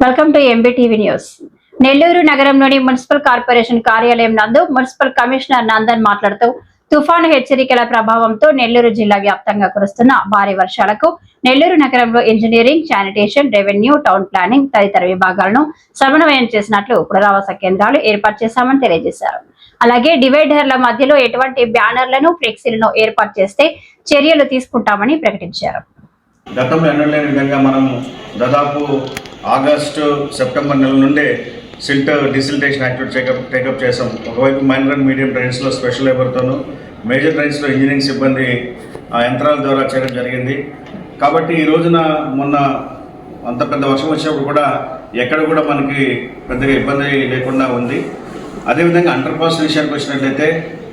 Welcome to MBTV news Nellore నగరంలోని municipal corporation కార్యాలయం నందు మున్సిపల్ కమిషనర్ నందన్ మాట్లాడుతూ తుఫాను హెచ్చరికల ప్రభావంతో నెల్లూరు జిల్లా వ్యాప్తంగా కురుస్తున్న భారీ వర్షాలకు నెల్లూరు నగరంలో engineering sanitation revenue town planning తదితర విభాగాలను సమన్వయం చేసినట్లు పునరావాస కేంద్రాలు ఏర్పాటు చేశామని తెలియజేశారు. అలాగే డివైడర్ల మధ్యలో ఎటువంటి బ్యానర్లను ఫ్లెక్సీలను ఏర్పాటు చేస్తే చర్యలు తీసుకుంటామని ప్రకటించారు. గతంలో ఎన్నడలేని విధంగా మనం దాదాపు ఆగస్టు సెప్టెంబర్ నెల నుండే silt desiltation activity take up take up చేసాం ఒకవైపు మైనర్ అండ్ మీడియం ట్రైన్స్లో స్పెషల్ లేబర్తోనూ మేజర్ ట్రైన్స్లో ఇంజనీరింగ్ సిబ్బంది ఆ యంత్రాల ద్వారా చేయడం జరిగింది. కాబట్టి ఈ రోజున మొన్న అంత పెద్ద వర్షం వచ్చినప్పుడు కూడా ఎక్కడ కూడా మనకి పెద్దగా ఇబ్బంది లేకుండా ఉంది. అదేవిధంగా అండర్ పాస్ విషయానికి వచ్చినట్లయితే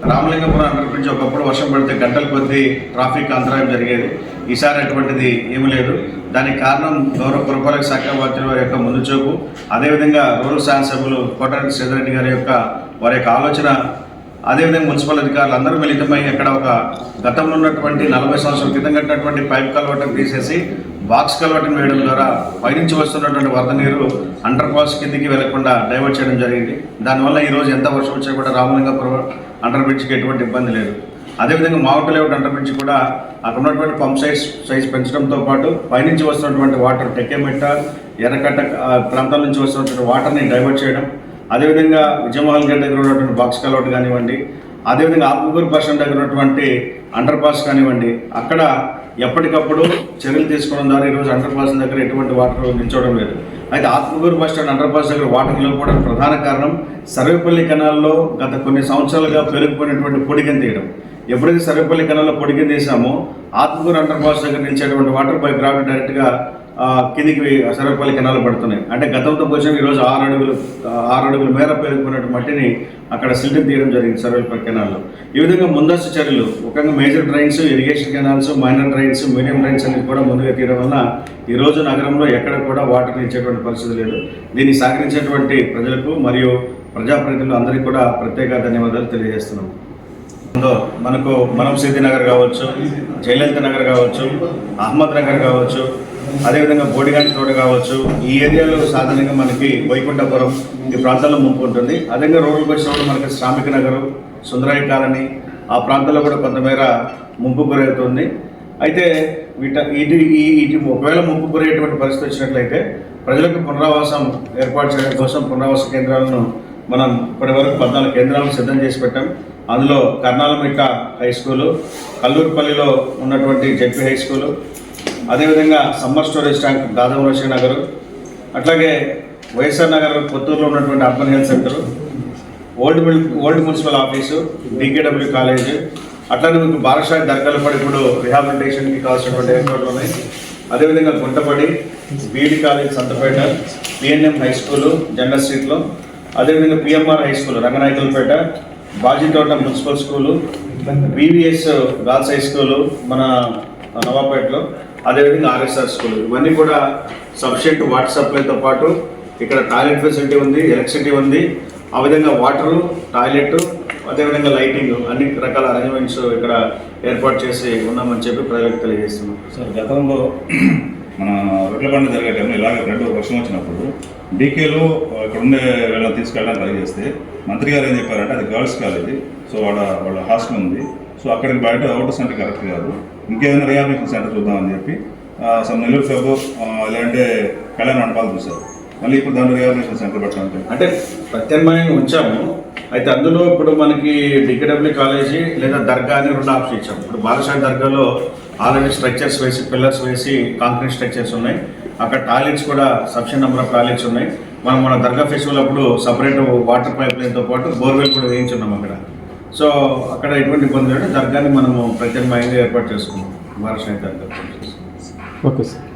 రామలింగపురం అండర్ బ్రిడ్జ్ ఒకప్పుడు వర్షం పడితే గంటల కొద్దీ ట్రాఫిక్ అంతరాయం జరిగేది. ఈసారి అటువంటిది ఏమీ లేదు. దానికి కారణం గౌరవ పురపాలక శాఖ మంత్రి వారి యొక్క ముందు చూపు. అదేవిధంగా రూరల్ శాసనసభ్యులు కోటారెడ్డి శ్రీధరెడ్డి గారి యొక్క వారి యొక్క ఆలోచన. అదేవిధంగా మున్సిపల్ అధికారులు అందరూ మిళితమై అక్కడ ఒక గతంలో ఉన్నటువంటి నలభై సంవత్సరాల క్రితం కట్టినటువంటి పైప్ కలవటం తీసేసి బాక్స్ కల్వర్టన్ వేయడం ద్వారా పైనుంచి వస్తున్నటువంటి వరద నీరు అండర్ పాస్ కిందికి వెళ్ళకుండా డైవర్ట్ చేయడం జరిగింది. దానివల్ల ఈరోజు ఎంత వర్షం వచ్చినా కూడా రామలింగపురం అండర్ బ్రిడ్జ్కి ఎటువంటి ఇబ్బంది లేదు. అదేవిధంగా మావుట లేఅవుట్ అండర్ బ్రిడ్జ్ కూడా అక్కడ ఉన్నటువంటి పంప్ సైజ్ సైజ్ పెంచడంతో పాటు పైనుంచి వస్తున్నటువంటి వాటర్ టెక్కెమెట్ట ఎర్రకట్ట ప్రాంతాల నుంచి వస్తున్నటువంటి వాటర్ని డైవర్ట్ చేయడం. అదేవిధంగా విజయమహల్ గడ్డ దగ్గర ఉన్నటువంటి బాక్స్ కలౌట్ కానివ్వండి. అదేవిధంగా ఆత్మకూరు బస్ దగ్గర ఉన్నటువంటి అండర్ పాస్ కానివ్వండి. అక్కడ ఎప్పటికప్పుడు చర్యలు తీసుకోవడం ద్వారా ఈరోజు అండర్ పాస్ దగ్గర ఎటువంటి వాటర్ నిల్చోవడం లేదు. అయితే Atmakur bus stand under pass దగ్గర వాటర్ నిలవడం ప్రధాన కారణం సర్వేపల్లి కెనాల్లో గత కొన్ని సంవత్సరాలుగా పెరిగిపోయినటువంటి పొడిగని తీయడం ఎప్పుడైతే సర్వేపల్లి కెనాల్లో పొడిగని తీసామో ఆత్మగూరు అండర్ పాస్ దగ్గర నిలిచేటువంటి వాటర్ బై గ్రావిటీ డైరెక్ట్గా కిందికి సర్వేపల్లి కెనాలు పడుతున్నాయి. అంటే గతంతో కొంచెం ఈరోజు ఆరు అడుగులు ఆరు అడుగుల మేర పేరుకున్నట్టు మట్టిని అక్కడ సిల్ట్ తీయడం జరిగింది సర్వేపల్లి కెనాల్లో. ఈ విధంగా ముందస్తు చర్యలు ముఖ్యంగా major drains irrigation canals minor drains medium drains అనేది కూడా ముందుగా తీయడం వలన ఈ రోజు నగరంలో ఎక్కడ కూడా వాటర్ ఇచ్చేటువంటి పరిస్థితి లేదు. దీన్ని సహకరించేటువంటి ప్రజలకు మరియు ప్రజాప్రతినిధులు అందరికీ కూడా ప్రత్యేక ధన్యవాదాలు తెలియజేస్తున్నాం. మనకు మనం సిద్ధి నగర్ కావచ్చు జయలలిత నగర్ కావచ్చు అహ్మద్ నగర్ కావచ్చు అదేవిధంగా బోడిగంట రోడ్ కావచ్చు ఈ ఏరియాలో సాధారణంగా మనకి వైకుంఠపురం ఈ ప్రాంతాల్లో ముంపు ఉంటుంది. అదేవిధంగా రోడ్లకు వచ్చినప్పుడు మనకి శ్రామిక నగర్ సుందరాయి కాలనీ ఆ ప్రాంతాల్లో కూడా కొంతమేర ముంపు గురవుతుంది. అయితే వీట ఇది ఈ ఒకవేళ ముంపు గురయ్యేటువంటి పరిస్థితి వచ్చినట్లయితే ప్రజలకు పునరావాసం ఏర్పాటు చేయడం కోసం పునరావాస కేంద్రాలను మనం ఇప్పటివరకు పద్నాలుగు కేంద్రాలను సిద్ధం చేసి పెట్టాం. అందులో కర్నాలమిట్ట హై స్కూలు కల్లూరుపల్లిలో ఉన్నటువంటి జెడ్పీ హై స్కూలు అదేవిధంగా సమ్మర్ స్టోరేజ్ ట్యాంక్ దాదం రోషన్ నగర్ అట్లాగే వైఎస్ఆర్ నగర్ కొత్తూరులో ఉన్నటువంటి urban health centre old mill old municipal office DKW college అట్లానే మీకు బాలసాయి దర్గాలు పడి ఇప్పుడు రిహాబిలిటేషన్కి కావాల్సినటువంటి ఏర్పాట్లు ఉన్నాయి. అదేవిధంగా Guntapadi BEd college Santapeta PNM high school general స్ట్రీట్లో అదేవిధంగా PMR high school Ranganayakulapeta Bajithota municipal school BVS girls high school మన నవాపేటలో అదేవిధంగా ఆర్ఎస్ఆర్ స్కూల్. ఇవన్నీ కూడా సఫిషియెంట్ వాటర్ సప్లైతో పాటు ఇక్కడ టాయిలెట్ ఫెసిలిటీ ఉంది ఎలక్ట్రిసిటీ ఉంది. ఆ విధంగా వాటరు టాయిలెట్ అదేవిధంగా లైటింగ్ అన్ని రకాల అరేంజ్మెంట్స్ ఇక్కడ ఏర్పాటు చేసి ఉన్నామని చెప్పి ప్రజలకు తెలియజేస్తున్నాం. సార్ గతంలో మన రొట్టెల పండుగ జరిగే టైంలో ఇలాగ రెండు వర్షం వచ్చినప్పుడు డీకేలో ఇక్కడ ఉండే వీళ్ళని తీసుకెళ్ళడానికి ట్రై చేస్తే మంత్రి గారు ఏం చెప్పారంటే అది గర్ల్స్ కాలేజీ సో వాళ్ళ వాళ్ళ హాస్టల్ ఉంది. సో అక్కడికి బయట అవుటర్ సెంటర్ కరెక్ట్ కాదు. ఇంకేదైనా రిహాబిలిటేషన్ సెంటర్ చూద్దామని చెప్పి సమ్ నెల్లూరు సభ లేదంటే కళ్యాణ మండపాలు చూశారు. మళ్ళీ ఇప్పుడు దాంట్లో రిహాబిలిటేషన్ సెంటర్ పెట్టాలంటే. అంటే ప్రత్యామ్నాయంగా ఉంచాము. అయితే అందులో ఇప్పుడు మనకి డికేడబ్ల్యూ కాలేజీ లేదా దర్గా అని రెండు ఆప్షన్ ఇచ్చాము. ఇప్పుడు బాలసాయి దర్గాలో ఆల్రెడీ స్ట్రక్చర్స్ వేసి పిల్లర్స్ వేసి కాంక్రీట్ స్ట్రక్చర్స్ ఉన్నాయి. అక్కడ టాయిలెట్స్ కూడా సఫిషియన్ నెంబర్ ఆఫ్ టాయిలెట్స్ ఉన్నాయి. మనం మన దర్గా ఫెస్టివల్ అప్పుడు సపరేట్ వాటర్ పైప్ లైన్తో పాటు బోర్వెల్ కూడా వేయించున్నాం అక్కడ. సో అక్కడ ఎటువంటి ఇబ్బంది లేదు దర్గాని మనము ప్రత్యామ్నాయంగా ఏర్పాటు చేసుకున్నాం. మహారాష్ట్ర దర్గా ఓకే సార్.